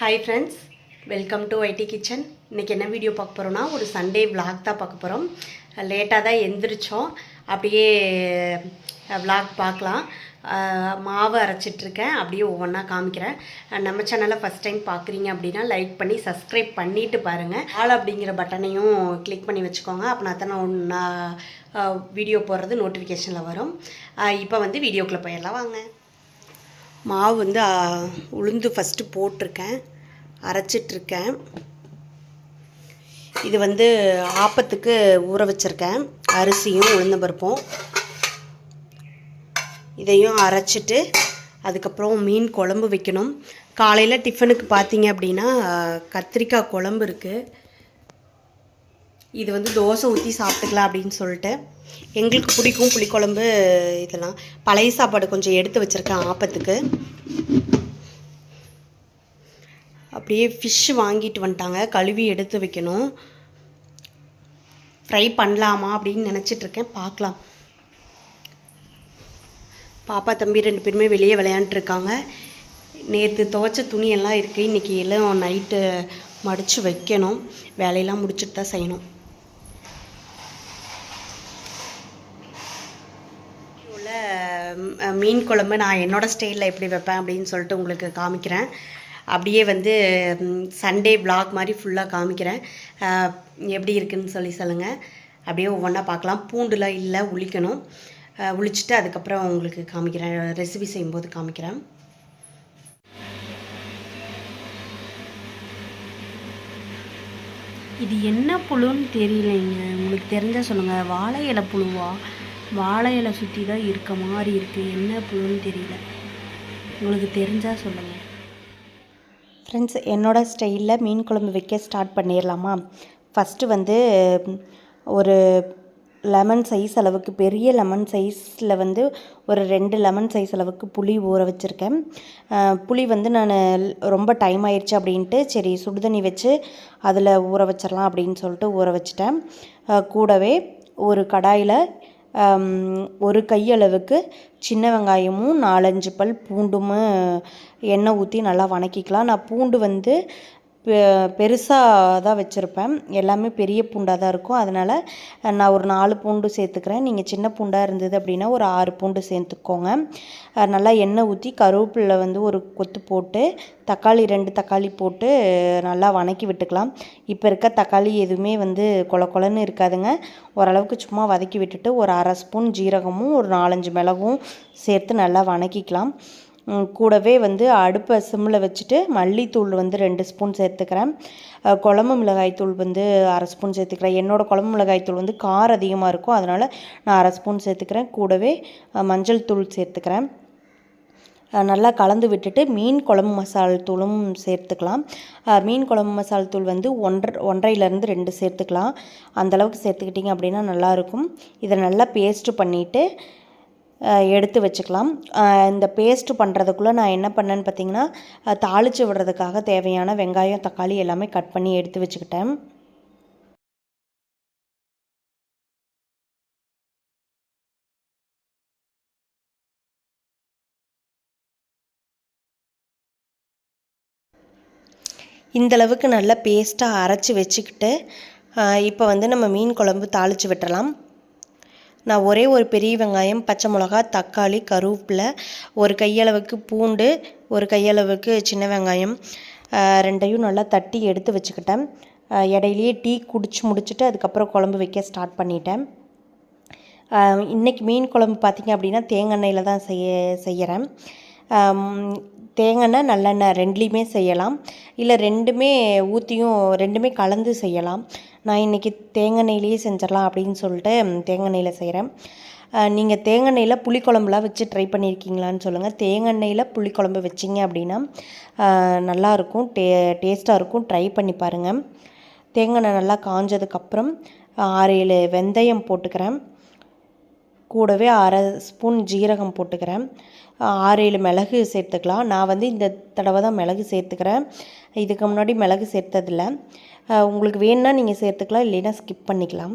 Hi friends welcome to ID kitchen இன்றைக்கி என்ன video பார்க்க போகிறோன்னா ஒரு சண்டே விளாக் தான் பார்க்க போகிறோம் லேட்டாக தான் எந்திரிச்சோம். அப்படியே விளாக் பார்க்கலாம். மாவு அரைச்சிட்ருக்கேன் அப்படியே ஒவ்வொன்றா காமிக்கிறேன். நம்ம சேனலை ஃபஸ்ட் டைம் பார்க்குறீங்க அப்படின்னா லைக் பண்ணி சப்ஸ்கிரைப் பண்ணிவிட்டு பாருங்கள் ஆல் அப்படிங்கிற பட்டனையும் கிளிக் பண்ணி வச்சுக்கோங்க. அப்படின்னா தான் நான் வீடியோ போடுறது நோட்டிஃபிகேஷனில் வரும். இப்போ வந்து வீடியோக்குள்ளே போயிடலாம். வாங்க. மாவு வந்து உளுந்து ஃபஸ்ட்டு போட்டிருக்கேன். அரைச்சிட்ருக்கேன். இது வந்து ஆப்பத்துக்கு ஊற வச்சுருக்கேன். அரிசியும் உளுந்தம்பருப்பும் இதையும் அரைச்சிட்டு அதுக்கப்புறம் மீன் குழம்பு வைக்கணும். காலையில் டிஃபனுக்கு பார்த்தீங்க அப்படின்னா கத்திரிக்காய் குழம்பு இருக்குது இது வந்து தோசை ஊற்றி சாப்பிட்டுக்கலாம் அப்படின்னு சொல்லிட்டு. எங்களுக்கு பிடிக்கும் புளிக்குழம்பு இதெல்லாம். பழைய சாப்பாடு கொஞ்சம் எடுத்து வச்சுருக்கேன் ஆப்பத்துக்கு. அப்படியே ஃபிஷ் வாங்கிட்டு வந்துட்டாங்க. கழுவி எடுத்து வைக்கணும். ஃப்ரை பண்ணலாமா அப்படின்னு நினச்சிட்ருக்கேன் பார்க்கலாம். பாப்பா தம்பி ரெண்டு பேருமே வெளியே விளையாண்டுருக்காங்க நேற்று துவைச்ச துணியெல்லாம் இருக்குது இன்றைக்கி எல்லாம் நைட்டு மடித்து வைக்கணும். வேலையெல்லாம் முடிச்சுட்டு தான் செய்யணும் உள்ள ம், மீன் குழம்பு நான் என்னோடய ஸ்டைலில் எப்படி வைப்பேன் அப்படின்னு சொல்லிட்டு உங்களுக்கு காமிக்கிறேன். அப்படியே வந்து சண்டே vlog மாதிரி ஃபுல்லாக காமிக்கிறேன். எப்படி இருக்குதுன்னு சொல்லி சொல்லுங்கள் அப்படியே ஒவ்வொன்றா பார்க்கலாம். பூண்டுலாம் இல்லை உளிக்கணும். அஹ், உளிச்சிட்டு அதுக்கப்புறம் உங்களுக்கு காமிக்கிறேன். ரெசிபி செய்யும்போது காமிக்கிறேன். இது என்ன புழுன்னு தெரியலைங்க. உங்களுக்கு தெரிஞ்சால் சொல்லுங்கள் வாழை இலை புழுவா? வாழை இலை சுற்றி தான் இருக்க மாதிரி இருக்குது என்ன புழுன்னு தெரியல. உங்களுக்கு தெரிஞ்சால் சொல்லுங்கள் ஃப்ரெண்ட்ஸ் என்னோடய ஸ்டைலில் மீன் குழம்பு வைக்க ஸ்டார்ட் பண்ணிடலாமா ஃபஸ்ட்டு வந்து ஒரு லெமன் சைஸ் அளவுக்கு பெரிய லெமன் சைஸில் வந்து ஒரு ரெண்டு லெமன் சைஸ் அளவுக்கு புளி ஊற வச்சுருக்கேன். புளி வந்து நான் ரொம்ப டைம் ஆயிடுச்சு அப்படின்ட்டு சரி சுடுதண்ணி வச்சு அதில் ஊற வச்சிடலாம் அப்படின்னு சொல்லிட்டு ஊற வச்சிட்டேன். கூடவே ஒரு கடாயில் ஒரு கையளவுக்கு சின்ன வெங்காயமும் நாலஞ்சு பல் பூண்டும் எண்ணெய் ஊற்றி நல்லா வணக்கிக்கலாம். நான் பூண்டு வந்து பெருசாக தான் வச்சுருப்பேன். எல்லாமே பெரிய பூண்டாக தான் இருக்கும். அதனால் நான் ஒரு நாலு பூண்டு சேர்த்துக்கிறேன். நீங்கள் சின்ன பூண்டாக இருந்தது அப்படின்னா ஒரு ஆறு பூண்டு சேர்த்துக்கோங்க. நல்லா எண்ணெய் ஊற்றி கருவேப்பிலை வந்து ஒரு கொத்து போட்டு தக்காளி ரெண்டு தக்காளி போட்டு நல்லா வணக்கி விட்டுக்கலாம். இப்போ இருக்க தக்காளி எதுவுமே வந்து கொல கொலன்னு இருக்காதுங்க. ஓரளவுக்கு சும்மா வதக்கி விட்டுட்டு ஒரு அரை ஸ்பூன் ஜீரகமும் ஒரு நாலஞ்சு மிளகும் சேர்த்து நல்லா வணக்கிக்கலாம். கூடவே வந்து அடுப்பை சிம்மில் வச்சுட்டு மல்லித்தூள் வந்து ரெண்டு ஸ்பூன் சேர்த்துக்கிறேன். குழம்பு மிளகாய்த்தூள் வந்து அரை ஸ்பூன் சேர்த்துக்கிறேன். என்னோடய குழம்பு மிளகாய்த்தூள் வந்து காரம் அதிகமாக இருக்கும். அதனால் நான் அரை ஸ்பூன் சேர்த்துக்கிறேன். கூடவே மஞ்சள் தூள் சேர்த்துக்கிறேன். நல்லா கலந்து விட்டுட்டு மீன் குழம்பு மசால் தூளும் சேர்த்துக்கலாம். மீன் குழம்பு மசால் தூள் வந்து ஒன்றரை ஒன்றரைலேருந்து ரெண்டு சேர்த்துக்கலாம். அந்தளவுக்கு சேர்த்துக்கிட்டிங்க அப்படின்னா நல்லாயிருக்கும். இதை நல்லா பேஸ்ட்டு பண்ணிவிட்டு எடுத்து வச்சுக்கலாம். இந்த பேஸ்ட்டு பண்ணுறதுக்குள்ளே நான் என்ன பண்ணேன்னு பார்த்தீங்கன்னா தாளித்து விடுறதுக்காக தேவையான வெங்காயம் தக்காளி எல்லாமே கட் பண்ணி எடுத்து வச்சுக்கிட்டேன். இந்தளவுக்கு நல்லா பேஸ்ட்டாக அரைச்சி வச்சுக்கிட்டு இப்போ வந்து நம்ம மீன் குழம்பு தாளித்து விட்டுறலாம். நான் ஒரே ஒரு பெரிய வெங்காயம் பச்சை மிளகா தக்காளி கருவேப்பிலை ஒரு கையளவுக்கு பூண்டு ஒரு கையளவுக்கு சின்ன வெங்காயம் ரெண்டையும் நல்லா தட்டி எடுத்து வச்சுக்கிட்டேன். இடையிலேயே டீ குடிச்சு முடிச்சுட்டு அதுக்கப்புறம் குழம்பு வைக்க ஸ்டார்ட் பண்ணிட்டேன். இன்றைக்கி மீன் குழம்பு பார்த்திங்க அப்படின்னா தேங்காய் தான் செய்ய செய்கிறேன் ஆம், தேங்காய் நல்லெண்ணெய் ரெண்டுலேயுமே செய்யலாம். இல்லை ரெண்டுமே ஊற்றியும் ரெண்டுமே கலந்து செய்யலாம். நான் இன்றைக்கி தேங்காய் செஞ்சிடலாம் அப்படின்னு சொல்லிட்டு தேங்காய் எண்ணெயில் செய்கிறேன் நீங்கள் தேங்காய் எண்ணெயில் புளிக்குழம்புலாம் வச்சு ட்ரை பண்ணியிருக்கீங்களான்னு சொல்லுங்கள் தேங்காய் எண்ணெயில் புளிக்குழம்பு வச்சிங்க அப்படின்னா நல்லாயிருக்கும் டே டேஸ்ட்டாக இருக்கும். ட்ரை பண்ணி பாருங்கள் தேங்காய் எண்ணெய் நல்லா காஞ்சதுக்கப்புறம் ஆறு ஏழு வெந்தயம் போட்டுக்கிறேன். கூடவே அரை ஸ்பூன் ஜீரகம் போட்டுக்கிறேன். ஆறு ஏழு மிளகு சேர்த்துக்கலாம். நான் வந்து இந்த தடவை தான் மிளகு சேர்த்துக்கிறேன். இதுக்கு முன்னாடி மிளகு சேர்த்ததில்ல. உங்களுக்கு வேணும்னா நீங்கள் சேர்த்துக்கலாம் இல்லைன்னா ஸ்கிப் பண்ணிக்கலாம்.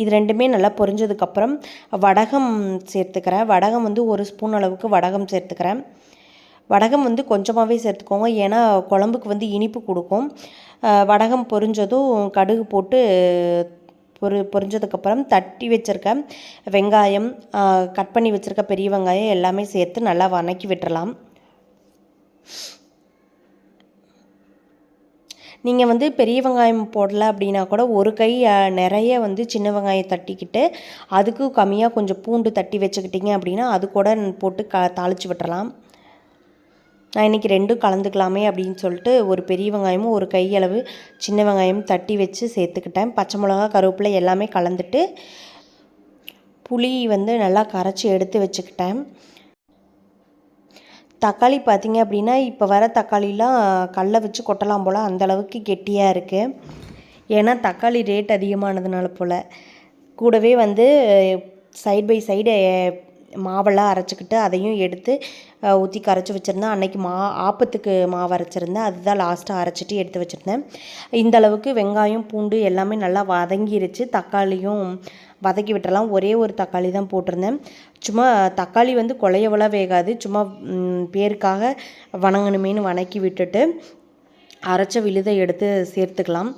இது ரெண்டுமே நல்லா பொரிஞ்சதுக்கப்புறம் வடகம் சேர்த்துக்கிறேன். வடகம் வந்து ஒரு ஸ்பூன் அளவுக்கு வடகம் சேர்த்துக்கிறேன். வடகம் வந்து கொஞ்சமாகவே சேர்த்துக்கோங்க ஏன்னா குழம்புக்கு வந்து இனிப்பு கொடுக்கும். வடகம் பொரிஞ்சதும் கடுகு போட்டு பொரி பொரிஞ்சதுக்கப்புறம் தட்டி வச்சுருக்க வெங்காயம் கட் பண்ணி வச்சுருக்க பெரிய வெங்காயம் எல்லாமே சேர்த்து நல்லா வதக்கி விட்டுறலாம். நீங்கள் வந்து பெரிய வெங்காயம் போடல அப்படின்னா கூட ஒரு கை நிறைய வந்து சின்ன வெங்காயம் தட்டிக்கிட்டு அதுக்கு கம்மியாக கொஞ்சம் பூண்டு தட்டி வச்சுக்கிட்டிங்க அப்படின்னா அது கூட போட்டு க தாளித்து விட்டுறலாம். நான் இன்றைக்கி ரெண்டும் கலந்துக்கலாமே அப்படின்னு சொல்லிட்டு ஒரு பெரிய வெங்காயமும் ஒரு கையளவு சின்ன வெங்காயமும் தட்டி வச்சு சேர்த்துக்கிட்டேன். பச்சை மிளகா கருவேப்பிலை எல்லாமே கலந்துட்டு புளி வந்து நல்லா கரைச்சி எடுத்து வச்சுக்கிட்டேன். தக்காளி பார்த்தீங்க அப்படின்னா இப்போ வர தக்காளிலாம் கல்லை வச்சு கொட்டலாம் போல் அந்தளவுக்கு கெட்டியாக இருக்குது ஏன்னா தக்காளி ரேட் அதிகமானதுனால போல். கூடவே வந்து சைடு பை சைடு மாவெல்லாம் அரைச்சிக்கிட்டு அதையும் எடுத்து ஊற்றி கரைச்சி வச்சுருந்தேன். அன்னைக்கு மா ஆப்பத்துக்கு மாவு அரைச்சிருந்தேன். அதுதான் லாஸ்ட்டாக அரைச்சிட்டு எடுத்து வச்சுருந்தேன். இந்த அளவுக்கு வெங்காயம் பூண்டு எல்லாமே நல்லா வதங்கிருச்சு. தக்காளியும் வதக்கி விட்டுறலாம். ஒரே ஒரு தக்காளி தான் போட்டிருந்தேன். சும்மா தக்காளி வந்து குழையவெல்லாம் வேகாது. சும்மா பேருக்காக வணங்கணுமேனு வணக்கி விட்டுட்டு அரைச்ச விழுதை எடுத்து சேர்த்துக்கலாம்.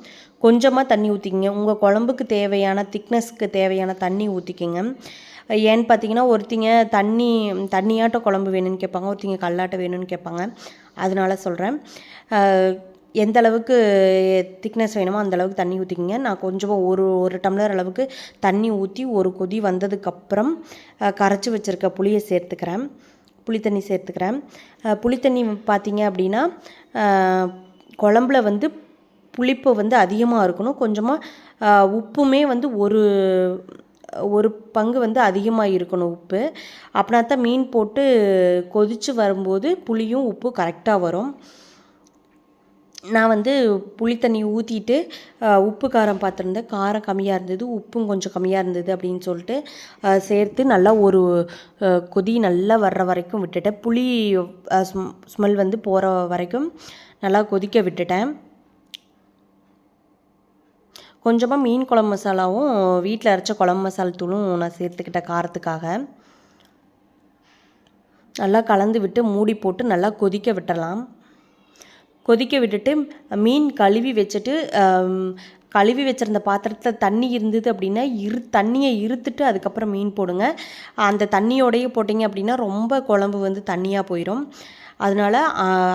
கொஞ்சமாக தண்ணி ஊற்றிக்கிங்க உங்கள் குழம்புக்கு தேவையான திக்னஸ்க்கு தேவையான தண்ணி ஊற்றிக்கிங்க ஏன்னு பார்த்தீங்கன்னா ஒருத்திங்க தண்ணி தண்ணியாட்ட குழம்பு வேணும்னு கேட்பாங்க ஒருத்திங்க கல்லாட்ட வேணும்னு கேட்பாங்க. அதனால சொல்கிறேன் எந்த அளவுக்கு திக்னஸ் வேணுமோ அந்த அளவுக்கு தண்ணி ஊற்றிக்கிங்க நான் கொஞ்சமாக ஒரு ஒரு டம்ளர் அளவுக்கு தண்ணி ஊற்றி ஒரு கொதி வந்ததுக்கப்புறம் கரைச்சி வச்சுருக்க புளியை சேர்த்துக்கிறேன். புளி தண்ணி சேர்த்துக்கிறேன். புளி தண்ணி பார்த்தீங்க அப்படின்னா குழம்புல வந்து புளிப்பு வந்து அதிகமாக இருக்கணும். கொஞ்சமாக உப்புமே வந்து ஒரு ஒரு பங்கு வந்து அதிகமாக இருக்கணும் உப்பு. அப்படின்னா தான் மீன் போட்டு கொதித்து வரும்போது புளியும் உப்பு கரெக்டாக வரும். நான் வந்து புளி தண்ணி ஊற்றிட்டு உப்பு காரம் பார்த்துருந்தேன் காரம் கம்மியாக இருந்தது உப்பும் கொஞ்சம் கம்மியாக இருந்தது அப்படின்னு சொல்லிட்டு சேர்த்து நல்லா ஒரு கொதி நல்லா வர்ற வரைக்கும் விட்டுட்டேன். புளி ஸ்மெல் வந்து போகிற வரைக்கும் நல்லா கொதிக்க விட்டுட்டேன். கொஞ்சமாக மீன் குழம்பு மசாலாவும் வீட்டில் அரைச்ச குழம்பு மசாலா தூளும் நான் சேர்த்துக்கிட்டேன் காரத்துக்காக. நல்லா கலந்து விட்டு மூடி போட்டு நல்லா கொதிக்க விட்டலாம் கொதிக்க விட்டுட்டு மீன் கழுவி வச்சுட்டு கழுவி வச்சிருந்த பாத்திரத்தில் தண்ணி இருந்தது அப்படின்னா இரு தண்ணியை இருத்துட்டு அதுக்கப்புறம் மீன் போடுங்க. அந்த தண்ணியோடையே போட்டிங்க அப்படின்னா ரொம்ப குழம்பு வந்து தண்ணியாக போயிடும் அதனால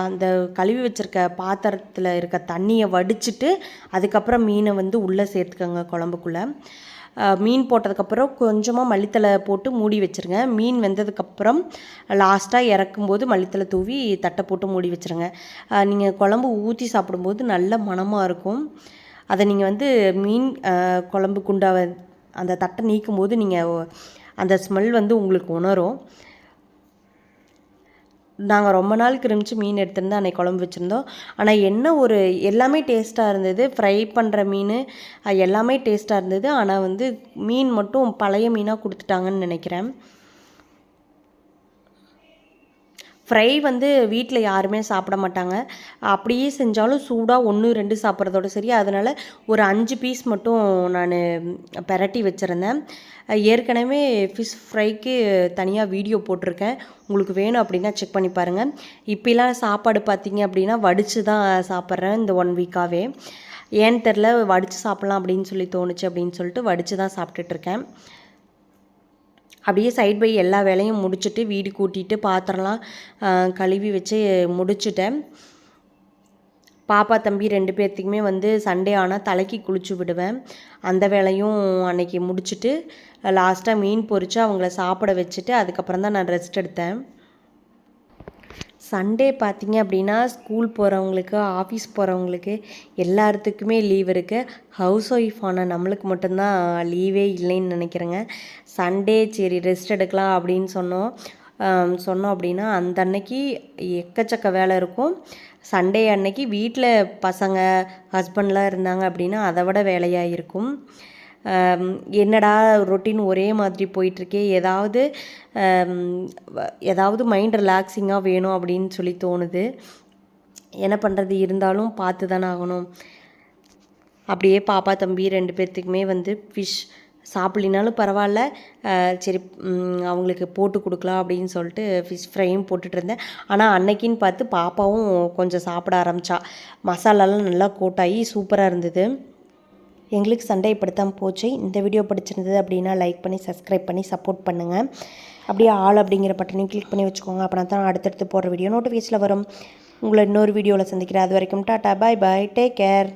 அந்த கழுவி வச்சுருக்க பாத்திரத்தில் இருக்க தண்ணியை வடிச்சிட்டு அதுக்கப்புறம் மீனை வந்து உள்ளே சேர்த்துக்கோங்க குழம்புக்குள்ளே. மீன் போட்டதுக்கப்புறம் கொஞ்சமாக மல்லித்தலை போட்டு மூடி வச்சுருங்க. மீன் வெந்ததுக்கப்புறம் லாஸ்ட்டாக இறக்கும்போது மல்லித்தலை தூவி தட்டை போட்டு மூடி வச்சுருங்க. நீங்கள் குழம்பு ஊற்றி சாப்பிடும்போது நல்ல மணமாக இருக்கும். அதை நீங்கள் வந்து மீன் குழம்பு குண்டாவை அந்த தட்டை நீக்கும் போது நீங்கள் அந்த ஸ்மெல் வந்து உங்களுக்கு உணரும். நாங்கள் ரொம்ப நாள் கிரிமிச்சு மீன் எடுத்திருந்தோம் அன்னைக்கு குழம்பு வச்சுருந்தோம். ஆனால் என்ன ஒரு எல்லாமே டேஸ்ட்டாக இருந்தது. ஃப்ரை பண்ணுற மீன் எல்லாமே டேஸ்ட்டாக இருந்தது. ஆனால் வந்து மீன் மட்டும் பழைய மீனாக கொடுத்துட்டாங்கன்னு நினைக்கிறேன். ஃப்ரை வந்து வீட்டில் யாருமே சாப்பிட மாட்டாங்க. அப்படியே செஞ்சாலும் சூடாக ஒன்று ரெண்டு சாப்பிட்றதோட சரி. அதனால் ஒரு அஞ்சு பீஸ் மட்டும் நான் பெரட்டி வச்சுருந்தேன். ஏற்கனவே ஃபிஷ் ஃப்ரைக்கு தனியாக வீடியோ போட்டிருக்கேன். உங்களுக்கு வேணும் அப்படின்னா செக் பண்ணி பாருங்கள் இப்போலாம் சாப்பாடு பார்த்தீங்க அப்படின்னா வடித்து தான் சாப்பிட்றேன் இந்த ஒன் வீக்காகவே ஏன்னு தெரில வடித்து சாப்பிட்லாம் அப்படின்னு சொல்லி தோணுச்சு அப்படின்னு சொல்லிட்டு வடித்து தான் சாப்பிட்டுட்ருக்கேன் அப்படியே சைட் பை எல்லா வேலையும் முடிச்சுட்டு வீடு கூட்டிட்டு பாத்திரம்லாம் கழுவி வச்சு முடிச்சுட்டேன். பாப்பா தம்பி ரெண்டு பேர்த்துக்குமே வந்து சண்டே ஆனால் தலைக்கு குளிச்சு விடுவேன். அந்த வேலையும் அன்னைக்கு முடிச்சுட்டு லாஸ்ட்டாக மீன் பொறிச்சு அவங்கள சாப்பிட வச்சுட்டு அதுக்கப்புறம் தான் நான் ரெஸ்ட் எடுத்தேன். சண்டே பார்த்தீங்க அப்படின்னா ஸ்கூல் போகிறவங்களுக்கு ஆஃபீஸ் போகிறவங்களுக்கு எல்லாத்துக்குமே லீவ் இருக்குது ஹவுஸ் ஒய்ஃப் ஆனால் நம்மளுக்கு மட்டும்தான் லீவே இல்லைன்னு நினைக்கிறேங்க. சண்டே சரி ரெஸ்ட் எடுக்கலாம் அப்படின்னு சொன்னோம். சொன்னோம் அப்படின்னா அந்த அன்னைக்கு எக்கச்சக்க வேலை இருக்கும். சண்டே அன்னைக்கு வீட்டில் பசங்க ஹஸ்பண்ட்லாம் இருந்தாங்க அப்படின்னா அதை விட வேலையாக இருக்கும். என்னடா ரொட்டீன் ஒரே மாதிரி போயிட்டுருக்கே ஏதாவது ஏதாவது மைண்ட் ரிலாக்ஸிங்காக வேணும் அப்படின்னு சொல்லி தோணுது. என்ன பண்ணுறது இருந்தாலும் பார்த்து தானே ஆகணும். அப்படியே பாப்பா தம்பி ரெண்டு பேர்த்துக்குமே வந்து ஃபிஷ் சாப்பிட்லினாலும் பரவாயில்ல. சரி அவங்களுக்கு போட்டு கொடுக்கலாம் அப்படின்னு சொல்லிட்டு ஃபிஷ் ஃப்ரையும் போட்டுட்டு இருந்தேன். ஆனால் அன்னைக்குன்னு பார்த்து பாப்பாவும் கொஞ்சம் சாப்பிட ஆரம்பித்தா மசாலாலாம் நல்லா கோட்டாகி சூப்பராக இருந்தது. எங்களுக்கு சண்டை இப்படித்தான் போச்சு. இந்த வீடியோ பிடிச்சிருந்தது அப்படின்னா லைக் பண்ணி சப்ஸ்கிரைப் பண்ணி சப்போர்ட் பண்ணுங்கள் அப்படியே ஆள் அப்படிங்கிற பட்டனையும் கிளிக் பண்ணி வச்சுக்கோங்க. அப்படின்னா தான் அடுத்தடுத்து போடுற வீடியோ நோட்டிஃபிகேஷனில் வரும். உங்களை இன்னொரு வீடியோவில் சந்திக்கிறேன். அது வரைக்கும் tata bye bye take care